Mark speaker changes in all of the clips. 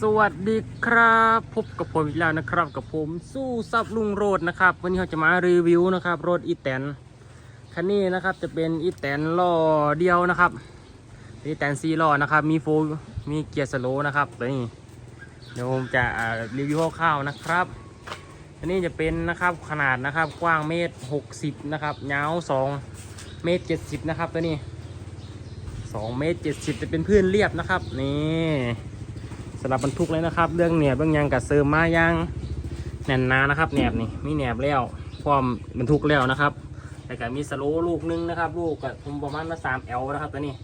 Speaker 1: สวัสดีครับ พบกับผมอีกแล้วนะครับ กับผมสู้ซับลุงโรดนะครับ วันนี้เราจะมารีวิวนะครับรถอีแตนคันนี้นะครับจะเป็นอีแตนล้อเดียวนะครับอีแตนซีล้อนะครับ มีโฟมีเกียร์สโลว์นะครับตัวนี้เดี๋ยวผมจะรีวิวคร่าวๆนะครับอันนี้จะเป็นนะครับขนาดนะครับกว้างเมตรหกสิบนะครับยาวสองเมตรเจ็ดสิบนะครับตัวนี้สองเมตรเจ็ดสิบจะเป็นพื้นเรียบนะครับนี่ำหรับบรรทุกเลยนะครับ เรื่องแหนบเรื่องยางกับเสริมมาย่างแน่นนานะครับแหนบนี่มีแหนบแล้วพร้อมบรรทุกแล้วนะครับแต่ก็มีสโลลูกนึงนะครับ ลูกกับผมประมาณว่าสามเอลนะครับตัวนี้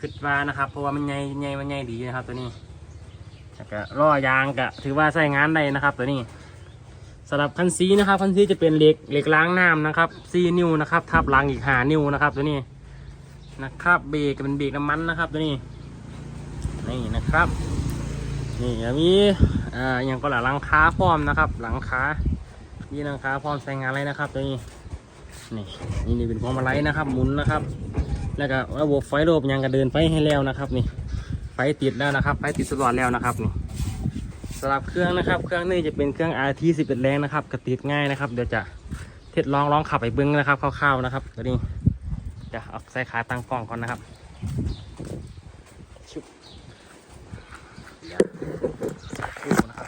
Speaker 1: ขึ้นมานะครับ เพราะว่ามันใหญ่ใหญ่มันใหญ่ดีนะครับ ตัวนี้แล้วก็ล้อยางก็ถือว่าใช้งานได้นะครับ ตัวนี้สำหรับคันซีนะครับคันซีจะเป็นเหล็กเหล็กล้างน้ำนะครับซีนิ้วนะครับ ทับล้างอีกหานิ้วนะครับ ตัวนี้นะครับเบรกเป็นเบรกน้ำมันนะครับ ตัวนี้นี่นะครับ นี่ก็มีอ่าอย่างก็หลังคาพร้อมนะครับ หลังคามีหลังคาพร้อมใช้งานอะไรนะครับตัวนี้นี่นี่นี่เป็นพวงมาลัยนะครับ หมุนนะครับ แล้วก็ระบบไฟระบบยังก็เดินไฟให้แล้วนะครับนี่ไฟติดแล้วนะครับไฟติดสลอดแล้วนะครับนี่สำหรับเครื่องนะครับ เครื่องนี้จะเป็นเครื่อง RT 11แรงนะครับกระติดง่ายนะครับเดี๋ยวจะเทดลองลองขับไปเบิ้งนะครับคร่าวๆนะครับตัวนี้จะเอาใส่ขาตั้งกล้องก่อนนะครับชุบ สักครู่นะครับ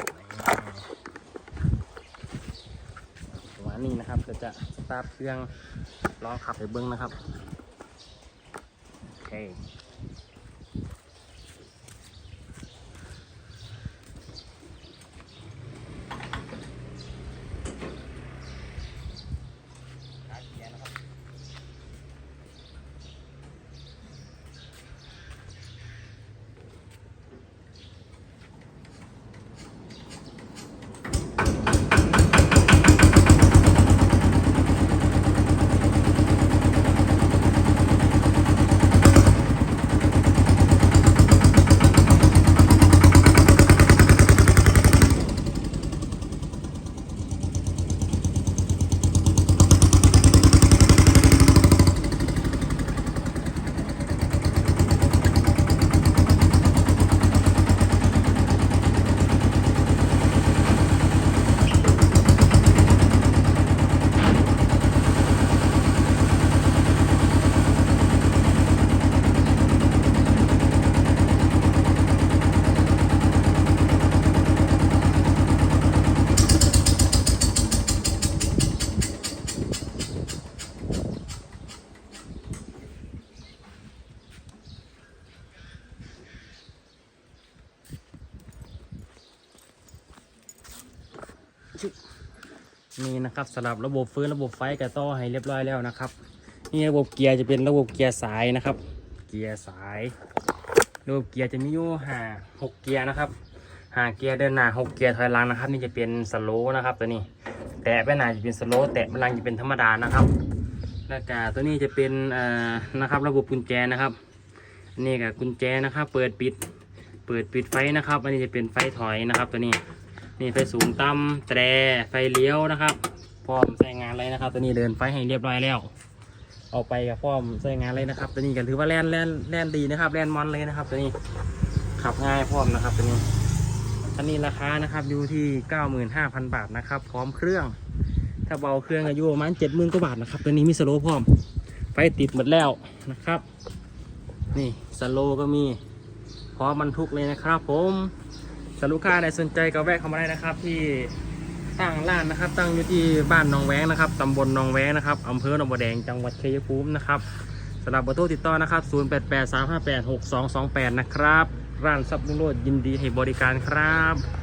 Speaker 1: ประมาณนี้นะครับเราจะสตาร์ทเครื่องลองขับไปเบิ้งนะครับ โอเค นี่นะครับสำหรับระบบฟื้นระบบไฟกับต่อให้เรียบร้อยแล้วนะครับ นี่ระบบเกียร์จะเป็นระบบเกียร์สายนะครับ เกียร์สาย ระบบเกียร์จะมีอยู่ห้าหกเกียร์นะครับห้าเกียร์เดินหน้าหกเกียร์ถอยหลังนะครับ นี่จะเป็นสโลว์นะครับ ตัวนี้แตะไปหน้าจะเป็นสโลว์แตะไปหลังจะเป็นธรรมดานะครับแล้วก็ตัวนี้จะเป็นเอ่อนะครับระบบกุญแจนะครับนี่กับกุญแจนะครับ เปิดปิด เปิดปิดไฟนะครับ อันนี้จะเป็นไฟถอยนะครับ ตัวนี้ นี่ไฟสูงต่ำแตรไฟเลี้ยวนะครับ พร้อมใช้งานเลยนะครับ ตัวนี้เดินไฟให้เรียบร้อยแล้วออกไปกับพร้อมใช้งานเลยนะครับ ตัวนี้ก็ถือว่าแล่นแล่นแล่นดีนะครับ แล่นมอนเลยนะครับ ตัวนี้ขับง่ายพร้อมนะครับ ตัวนี้อันนี้ราคานะครับอยู่ที่ 95,000 บาทนะครับ พร้อมเครื่อง ถ้าเบาเครื่องอายุประมาณ70,000กว่าบาทนะครับตัวนี้มีสโลพร้อม ไฟติดหมดแล้วนะครับ นี่สโลก็มีพร้อมบรรทุกเลยนะครับ ผม สรับลูกค้าใดสนใจก็แวะเข้ามาได้นะครับ ที่ตั้งร้านนะครับ ตั้งอยู่ที่บ้านหนองแวงนะครับตำบลหนองแวงนะครับอำเภอหนองบัวแดงจังหวัดชัยภูมินะครับสำหรับเบอร์โทรติดต่อนะครับ 0883586228 นะครับ ร้านซับลุงโรดยินดีให้บริการครับ